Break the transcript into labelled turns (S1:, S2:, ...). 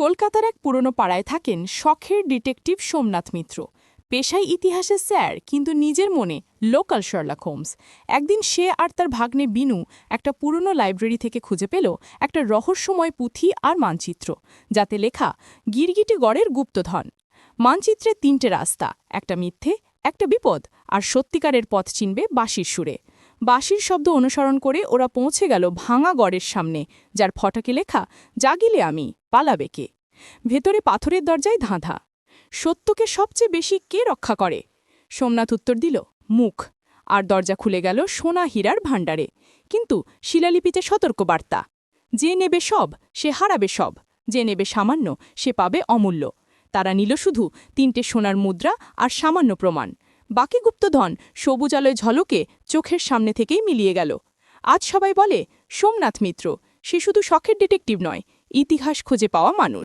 S1: কলকাতার এক পুরনো পাড়ায় থাকেন শখের ডিটেকটিভ সোমনাথ মিত্র। পেশায় ইতিহাসে স্যার, কিন্তু নিজের মনে লোকাল শার্লক হোমস। একদিন সে আর তার ভাগ্নে বিনু একটা পুরনো লাইব্রেরি থেকে খুঁজে পেল একটা রহস্যময় পুঁথি আর মানচিত্র, যাতে লেখা গিরগিটি গড়ের গুপ্তধন। মানচিত্রে তিনটে রাস্তা, একটা মিথ্যে, একটা বিপদ, আর সত্যিকারের পথ চিনবে বাঁশির সুরে। বাঁশির শব্দ অনুসরণ করে ওরা পৌঁছে গেল ভাঙা গড়ের সামনে, যার ফটকে লেখা, জাগিলে আমি, পালাবে কে? ভেতরে পাথরের দরজায় ধাঁধা। সত্যকে সবচেয়ে বেশি কে রক্ষা করে? সোমনাথ উত্তর দিল, মুখ। আর দরজা খুলে গেল সোনা হীরার ভাণ্ডারে। কিন্তু শিলালিপিতে সতর্কবার্তা, যে নেবে সব, সে হারাবে সব, যে নেবে সামান্য, সে পাবে অমূল্য। তারা নিল শুধু তিনটে সোনার মুদ্রা আর সামান্য প্রমাণ। বাকি গুপ্তধন সবুজ আলোয় ঝলকে চোখের সামনে থেকেই মিলিয়ে গেল। আজ সবাই বলে, সোমনাথ মিত্র, সে শুধু শখের ডিটেকটিভ নয়, ইতিহাস খুঁজে পাওয়া মানুষ।